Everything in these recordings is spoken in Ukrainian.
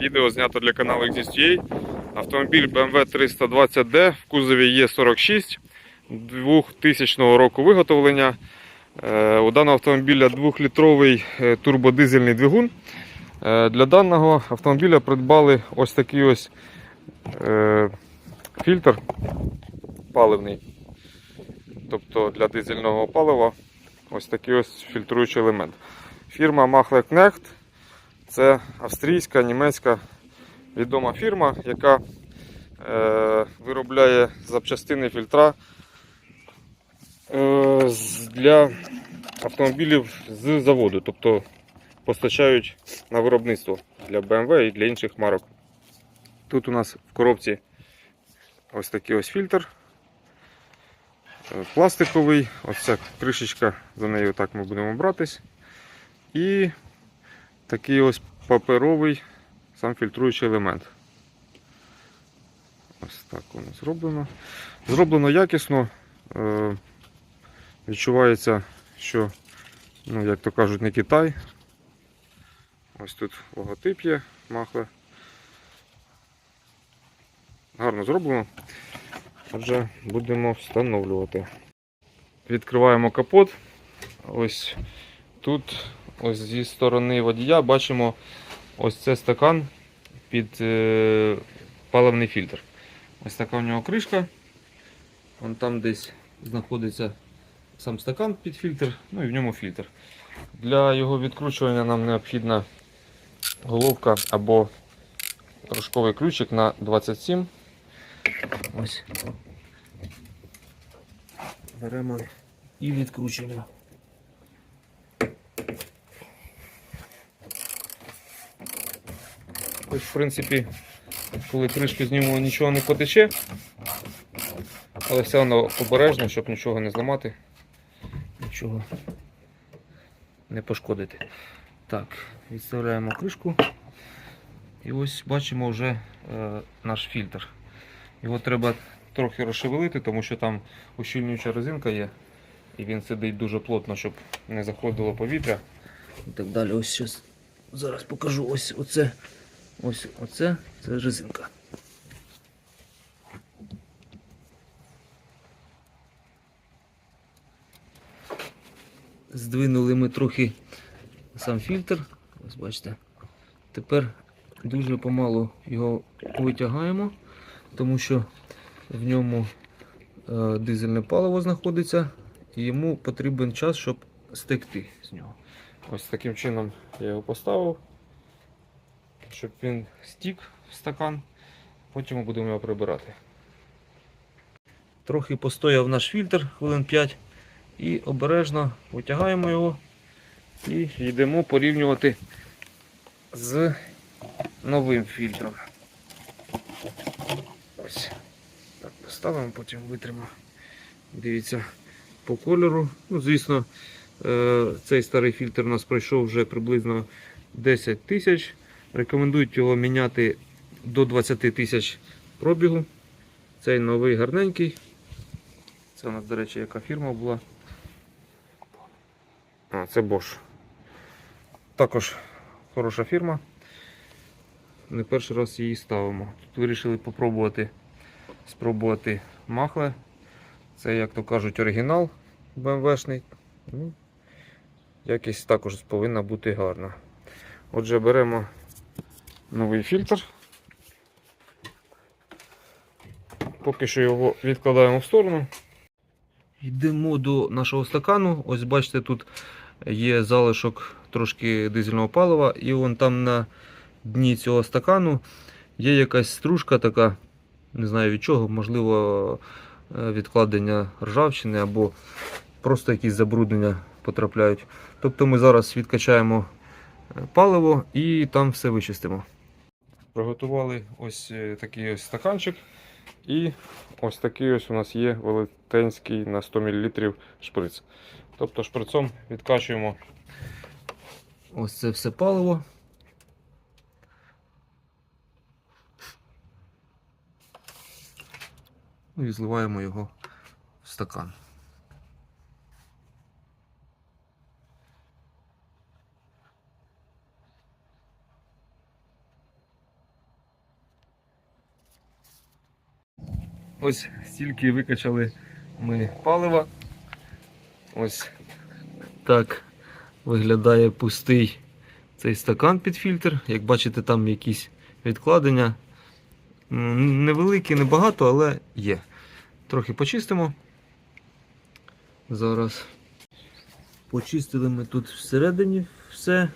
Відео знято для каналу Exist.ua. Автомобіль BMW 320D в кузові Е46 2000 року виготовлення. Е, У даного автомобіля 2-літровий е, турбодизельний двигун. Е, Для даного автомобіля придбали ось такий ось фільтр паливний. Тобто для дизельного палива ось такий ось фільтруючий елемент. Фірма Machler це австрійська, німецька відома фірма, яка е, виробляє запчастини фільтра е, для автомобілів з заводу, тобто постачають на виробництво для BMW і для інших марок. Тут у нас в коробці ось такий ось фільтр. е, Пластиковий, ось ця кришечка, за нею так ми будемо братись. І такий ось паперовий сам фільтруючий елемент. Ось так воно зроблено. Зроблено якісно. Е, відчувається, що, ну, як то кажуть, не Китай. Ось тут логотип є, махле. Гарно зроблено. Отже, будемо встановлювати. Відкриваємо капот. Ось тут, ось зі сторони водія, бачимо ось це стакан під е, паливний фільтр. Ось така у нього кришка. Вон там десь знаходиться сам стакан під фільтр, ну і в ньому фільтр. Для його відкручування нам необхідна головка або рожковий ключик на 27. Ось. Беремо і відкручуємо. Ось, в принципі, коли кришку знімемо, нічого не потече, але все одно обережно, щоб нічого не зламати, нічого не пошкодити. Так, відставляємо кришку. І ось бачимо вже е, наш фільтр. Його треба трохи розшевелити, тому що там ущільнююча резинка є. І він сидить дуже плотно, щоб не заходило повітря. І так далі. Ось щас, зараз покажу. Ось оце. Ось оце це резинка. Здвинули ми трохи сам фільтр. Ось бачите. Тепер дуже помалу його витягаємо, тому що в ньому е, дизельне паливо знаходиться, і йому потрібен час, щоб стекти з нього. Ось таким чином я його поставив, щоб він стік в стакан, потім ми будемо його прибирати. Трохи постояв наш фільтр хвилин 5 і обережно витягаємо його і йдемо порівнювати з новим фільтром. Ось. Так, поставимо, потім витримо. Дивіться по кольору. Ну, звісно, е, цей старий фільтр у нас пройшов вже приблизно 10 тисяч. Рекомендують його міняти до 20 тисяч пробігу. Цей новий гарненький. Це у нас, до речі, яка фірма була. А, це Bosch. Також хороша фірма. Не перший раз її ставимо. Тут вирішили попробувати спробувати махле. Це, як то кажуть, оригінал BMW-шний. Ну, якість також повинна бути гарна. Отже, беремо новий фільтр. Поки що його відкладаємо в сторону. Йдемо до нашого стакану. Ось бачите, тут є залишок трошки дизельного палива, і вон там на дні цього стакану є якась стружка така, не знаю від чого, можливо, е, відкладення ржавчини або просто якісь забруднення потрапляють. Тобто ми зараз відкачаємо е, паливо і там все вичистимо. Приготували ось е, такий ось стаканчик. І ось такий ось у нас є велетенський на 100 мл шприц. Тобто шприцом відкачуємо ось це все паливо. І зливаємо його в стакан. Ось стільки викачали ми палива. Ось так виглядає пустий цей стакан під фільтр. Як бачите, там якісь відкладення. Невеликі, небагато, але є. Трохи почистимо. Зараз. Почистили ми тут всередині все,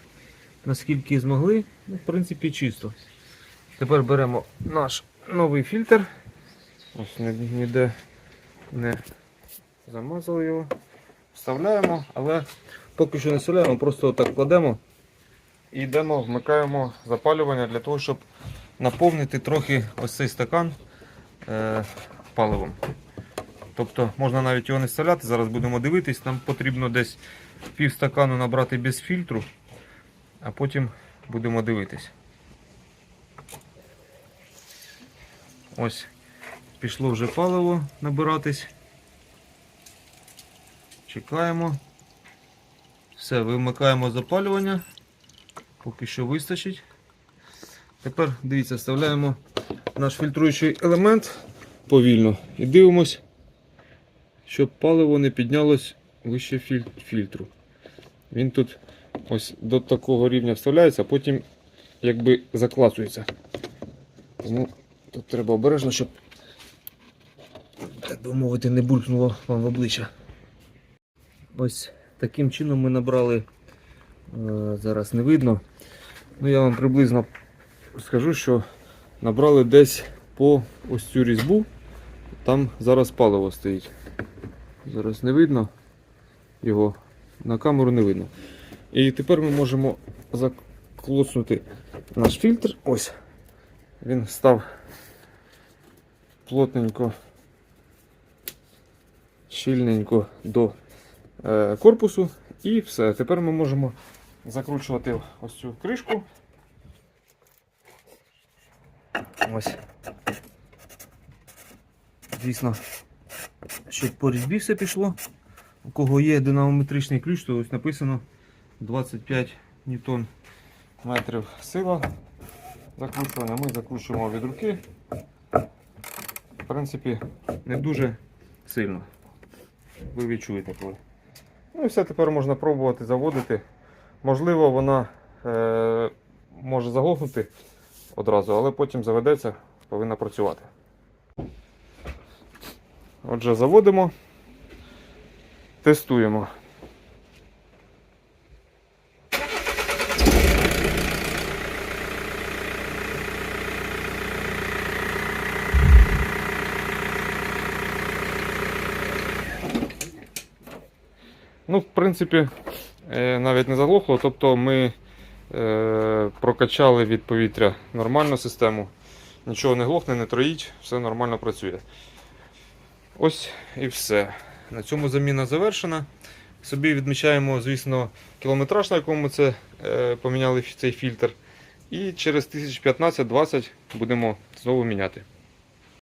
наскільки змогли. Ну, в принципі, чисто. Тепер беремо наш новий фільтр. Ось ніде не замазали його. Вставляємо, але поки що не вставляємо, просто отак кладемо і йдемо, вмикаємо запалювання для того, щоб наповнити трохи ось цей стакан е, паливом. Тобто можна навіть його не вставляти, зараз будемо дивитись, нам потрібно десь пів стакану набрати без фільтру, а потім будемо дивитись. Ось пішло вже паливо набиратись. Чекаємо. Все, вимикаємо запалювання. Поки що вистачить. Тепер дивіться, вставляємо наш фільтруючий елемент повільно і дивимось, щоб паливо не піднялось вище філь- фільтру. Він тут ось до такого рівня вставляється, а потім якби заклацується. Тому тут треба обережно, щоб, би мовити, не булькнуло вам в обличчя. Ось таким чином ми набрали, е, зараз не видно. Ну я вам приблизно скажу, що набрали десь по ось цю різьбу. Там зараз паливо стоїть. Зараз не видно його, на камеру не видно. І тепер ми можемо заклоснути наш фільтр. Ось. Він став плотненько, щільненько до е, корпусу. І все. Тепер ми можемо закручувати ось цю кришку. Ось. Звісно, щоб по різьбі все пішло. У кого є динамометричний ключ, то ось написано 25 ньютон метрів сила закручування. Ми закручуємо від руки. В принципі, не дуже сильно. Ви відчуєте коли. Ну і все, тепер можна пробувати заводити. Можливо, вона е, може заглохнути одразу, але потім заведеться, повинна працювати. Отже, заводимо, тестуємо. Ну, в принципі, е, навіть не заглохло, тобто ми е, прокачали від повітря нормальну систему. Нічого не глохне, не троїть, все нормально працює. Ось і все. На цьому заміна завершена. Собі відмічаємо, звісно, кілометраж, на якому це е, поміняли цей фільтр. І через 1015-20 будемо знову міняти.